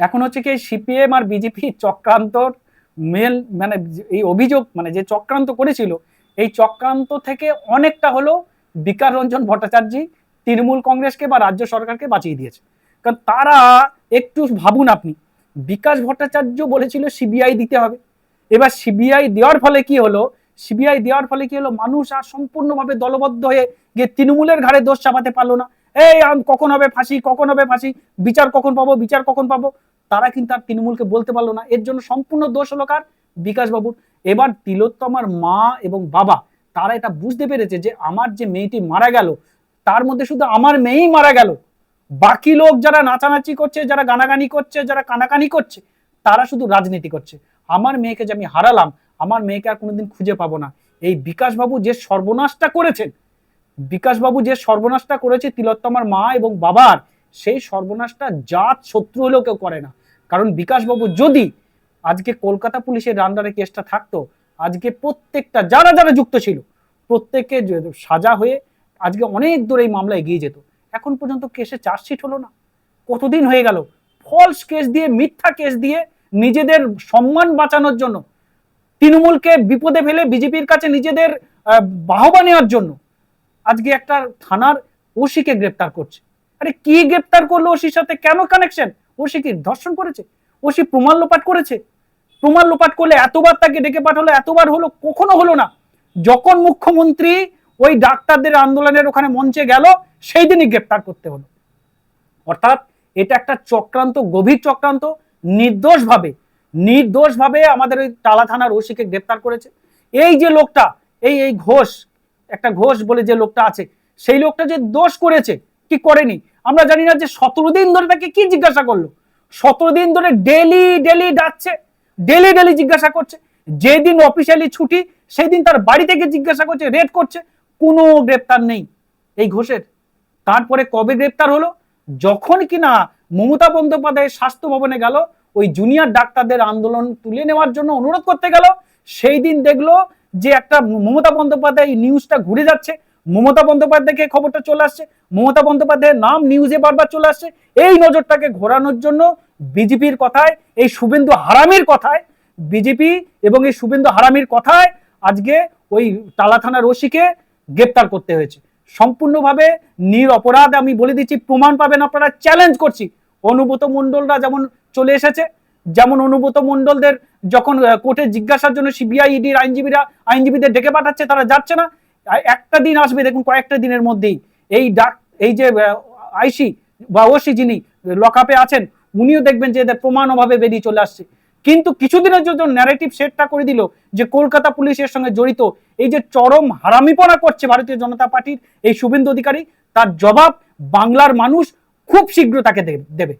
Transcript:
এখন হচ্ছে কি সিপিএম আর বিজেপি চক্রান্তর মেল মানে এই অভিযোগ মানে যে চক্রান্ত করেছিল, এই চক্রান্ত থেকে অনেকটা হলো বিকার রঞ্জন ভট্টাচার্য তৃণমূল কংগ্রেসকে বা রাজ্য সরকারকে বাঁচিয়ে দিয়েছে। কারণ তারা একটু ভাবুন আপনি, বিকাশ ভট্টাচার্য বলেছিল সিবিআই দিতে হবে। এবার সিবিআই দেওয়ার ফলে কি হলো? সিবিআই দেওয়ার ফলে কি হলো? মানুষ আর সম্পূর্ণভাবে দলবদ্ধ হয়ে গিয়ে তৃণমূলের ঘাড়ে দোষ চাপাতে পারল না। এই কখন হবে ফাঁসি, কখন হবে ফাঁসি, বিচার কখন পাবো, বিচার কখন পাবো? তারা কিন্তু আর তৃণমূলকে বলতে পারল না। এর জন্য সম্পূর্ণ দোষ হলো কার? বিকাশ বাবুর এবার তিলোত্তমার মা এবং বাবা, তারা এটা বুঝতে পেরেছে যে আমার যে মেয়েটি মারা গেল, তার মধ্যে শুধু আমার মেয়েই মারা গেল। বাকি লোক যারা নাচানাচি করছে, যারা গানাগানি করছে, যারা কানাকানি করছে, তারা শুধু রাজনীতি করছে। আমার মেয়েকে যে আমি হারালাম, আমার মেয়েকে আর কোনোদিন খুঁজে পাবো না। এই বিকাশবাবু যে সর্বনাশটা করেছেন বিকাশবাবু যে সর্বনাশটা করেছে তিলোত্তমার মা এবং বাবার, সেই সর্বনাশটা জাত শত্রু হলেও কেউ করে না। কারণ বিকাশবাবু যদি আজকে কলকাতা পুলিশের রান্ডারে কেসটা থাকতো, আজকে প্রত্যেকটা, যারা যারা যুক্ত ছিল প্রত্যেককে যে- সাজা হয়ে আজকে অনেক দূর এই মামলা এগিয়ে যেত। এখন পর্যন্ত কেসে চার্জশিট হলো না। কতদিন হয়ে গেল? ফলস কেস দিয়ে, মিথ্যা কেস দিয়ে নিজেদের সম্মান বাঁচানোর জন্য, তৃণমূলকে বিপদে ফেলে বিজেপির কাছে নিজেদের বাহবা নেওয়ার জন্য আজকে একটা থানার ওসিকে গ্রেপ্তার করছে। আরে কি গ্রেপ্তার করল ওসির সাথে? কেন কানেকশন ওসি কি ধর্ষণ করেছে? ওসি প্রমাণ লোপাট করেছে? প্রমাণ লোপাট করলে এতবার তাকে ডেকে পাঠালো, এতবার হলো, কখনো হলো না। যখন মুখ্যমন্ত্রী ওই ডাক্তারদের আন্দোলনের ওখানে মঞ্চে গেল, সেই দিনই গ্রেপ্তার করতে হলো। অর্থাৎ এটা একটা চক্রান্ত, গভীর চক্রান্ত। নির্দোষভাবে নির্দোষভাবে আমাদের ওই টালা থানার ওসিকে গ্রেপ্তার করেছে। এই যে লোকটা, এই এই ঘোষ একটা ঘোষ বলে যে লোকটা আছে, সেই লোকটা যে দোষ করেছে, কি করেনি? আমরা জানি না যে সতেরো দিন ধরে তাকে কি জিজ্ঞাসা করল। সতেরো দিন ধরে ডেলি ডেলি ডাকছে, ডেলি ডেলি জিজ্ঞাসা করছে। যেদিন অফিসিয়ালি ছুটি সেই দিন তার বাড়ি থেকে জিজ্ঞাসা করছে, রেড করছে, কোনো গ্রেপ্তার নেই এই ঘোষের। তারপরে কবে গ্রেপ্তার হলো? যখন কিনা মমতা বন্দ্যোপাধ্যায় স্বাস্থ্য ভবনে গেল, ওই জুনিয়র ডাক্তারদের আন্দোলন তুলে নেওয়ার জন্য অনুরোধ করতে গেল, সেই দিন দেখল যে একটা মমতা বন্দ্যোপাধ্যায় নিউজটা ঘুরে যাচ্ছে, মমতা বন্দ্যোপাধ্যায়কে খবরটা চলে আসছে, মমতা বন্দ্যোপাধ্যায়ের নাম নিউজে বারবার চলে আসছে, এই নজরটাকে ঘোরানোর জন্য বিজেপির কথায়, এই শুভেন্দু হারামির কথায়, বিজেপি এবং এই শুভেন্দু হারামির কথায় আজকে ওই টালা থানার ওসিকে গ্রেপ্তার করতে হয়েছে। সম্পূর্ণভাবে নির অপরাধ আমি বলে দিচ্ছি, প্রমাণ পাবেন, আপনারা চ্যালেঞ্জ করছি। অনুব্রত মণ্ডলরা যেমন চলে এসেছে যেমন অনুব্রত মণ্ডলদের যখন কোর্টে জিজ্ঞাসার জন্য সিবিআই, ইডির আইনজীবীরা, আইনজীবীদের ডেকে পাঠাচ্ছে, তারা যাচ্ছে না। একটা দিন আসবে, দেখুন, কয়েকটা দিনের মধ্যেই। এই ডাক, এই যে আইসি বা ওসি যিনি লকআপে আছেন, উনিও দেখবেন যে এদের প্রমাণ অভাবে বেরিয়ে চলে আসছে। কিন্তু কিছুদিনের জন্য ন্যারেটিভ সেটটা করে দিল যে কলকাতা পুলিশের সঙ্গে জড়িত এই যে চরম হারামিপনা করছে ভারতীয় জনতা পার্টির এই শুভেন্দু অধিকারী, তার জবাব বাংলার মানুষ খুব শীঘ্র তাকে দেবে।